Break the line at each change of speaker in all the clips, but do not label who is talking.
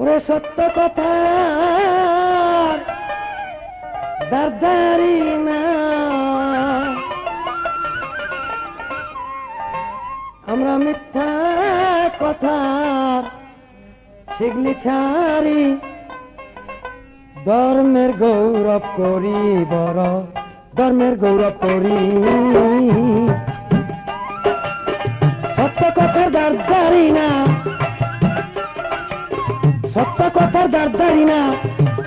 সত্য কথা দারদারি না। আমরা মিথ্যা কথা শিগলি ছাড়ি, ধর্মের গৌরব করি বড়, ধর্মের গৌরব করি। সত্য কথার দারদারি না। সত্য কথার দারদারি না।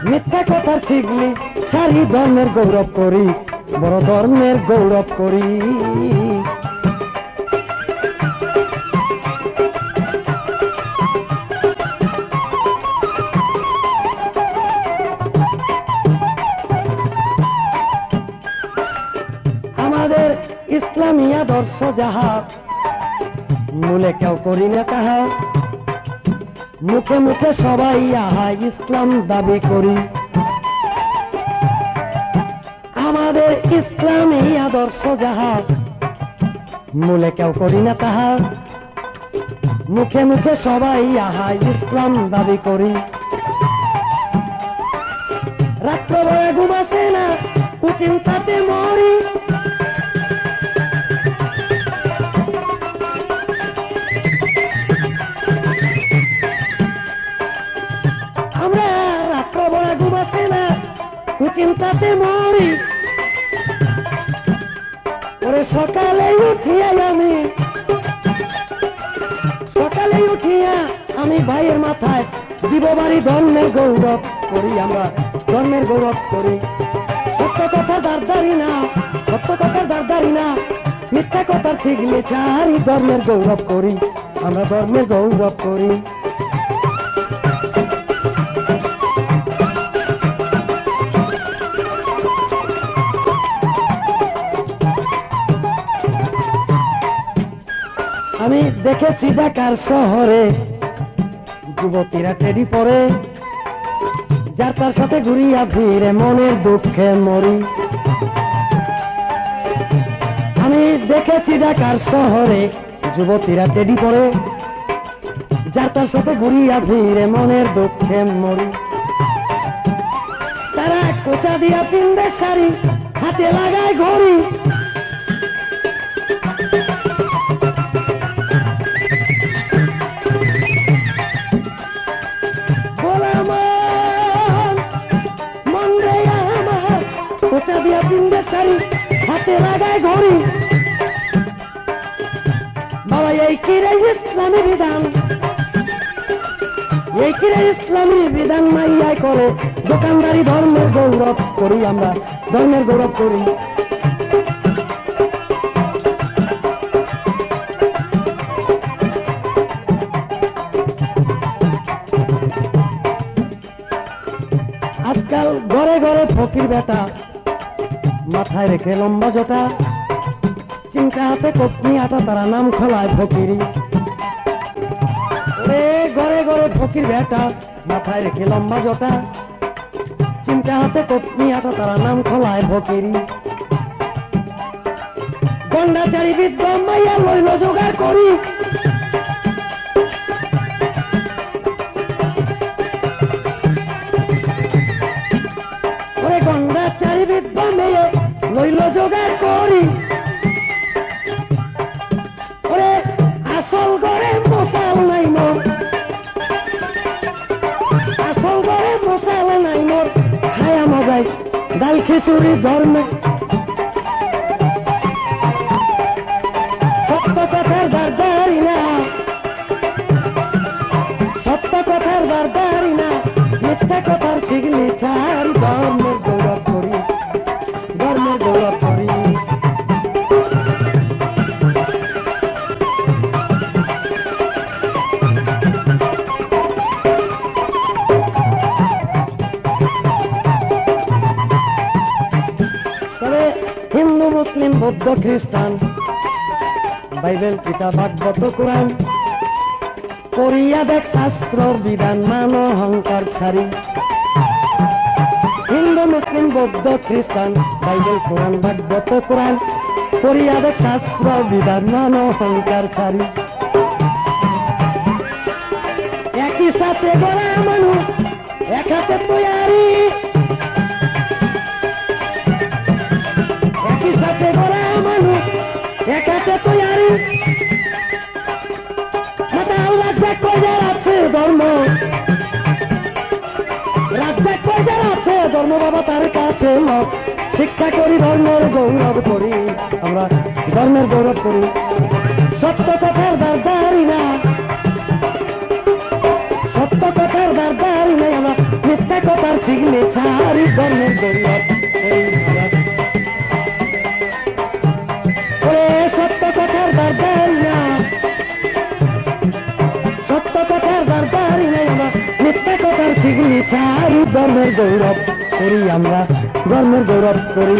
মিথ্যা কথার শিখলি সারি ধর্মের গৌরব করি, বড় ধর্মের গৌরব করি। আমাদের ইসলামী আদর্শ যাহা, মূলে কেউ করি না তাহা মুখে মুখে সবাই আহা ইসলাম দাবি করি। আমাদের ইসলামী আদর্শ যাহা, মূলে কেউ করি না তাহা। মুখে মুখে সবাই আহা ইসলাম দাবি করি। রাত্রবেলা ঘুমাসে না কুচিন্তাতে আমরা রাত্রবেলা ঘুমাসে না কুচিন্তাতে মরি। ওরে সকালে উঠিয়া আমি, সকালে উঠিয়া আমি ভাইয়ের মাথায় দিব বাড়ি ধর্মের গৌরব করি আমরা ধর্মের গৌরব করি। সত্য কথা দারদারি না, সত্য কথা দারদারি না, মিথ্যা কথার ঠিকলে চারি ধর্মের গৌরব করি, আমরা ধর্মের গৌরব করি। আমি দেখেছি ঢাকার শহরে। যুবতীরা টেডি পরে, যার তার সাথে ঘুরিয়া ফিরে মনের দুঃখে মরি। আমি দেখেছি ঢাকার শহরে, যুবতীরা টেডি পরে, যার তার সাথে ঘুরিয়া ফিরে মনের দুঃখে মরি। তারা কোচা দিয়া পিন্দে শাড়ি, হাতে লাগায় ঘড়ি। হাতে লাগায় ঘড়ি। বাবা, এই কিরে ইসলামী বিধান? এই কিরে ইসলামী বিধান মাইয়াই করে? দোকানদারি ধর্মের গৌরব করি আমরা, ধর্মের গৌরব করি। আজকাল ঘরে ঘরে ফকির বেটা মাথায় রেখে লম্বা জটা। চিন্তা হাতে কপনি আটা, তারা নাম খোলায় ফকিরি। ওরে ঘরে ঘরে ফকির বেটা, মাথায় রেখে লম্বা জটা। চিন্তা হাতে কপনি আটা, তারা নাম খোলায় ফকিরি। গন্ডাচারী বিদ্যা মাইয়া লইল জোগাড় করি। লইল জোগাড় করি। ওরে আসল ঘরে মশাল নাই মোর। আসল ঘরে মশাল নাই মোর। খায়া মজাই ডাল খিচুড়ি ধর্মে। সত্য কথার দারদারি না। সত্য কথার দারদারি না। মিথ্যা কথার ঠিকলি ছাড় ধর্মের হিন্দু, মুসলিম, বৌদ্ধ, খ্রিস্টান। বাইবেল পিতা ভাগবত, কোরআন। করিয়া দেখ শাস্ত্র, বিধান, মান, অহংকার ছাড়ি। হিন্দু, মুসলিম, বৌদ্ধ, খ্রিস্টান, বাইবেল, কোরআন, ভাগবত, কোরআন। করিয়া দেখ শাস্ত্র, বিধান, মান, অহংকার ছাড়ি। একই সাথে গড়া ধর্ম? রাজ্যে পয়সার আছে ধর্ম বাবা তার কাছে লোক শিক্ষা করি, ধর্মের গৌরব করি, আমরা ধর্মের গৌরব করি। সত্য কথার দাঁড়ি না। সত্য কথার দাঁড়ি না আমরা মিথ্যা কথার চিগলে ছাড়ি ধর্মের গৌরব। চিগলি ছাড়ি ধর্মের গৌরব করি আমরা ধর্মের গৌরব করি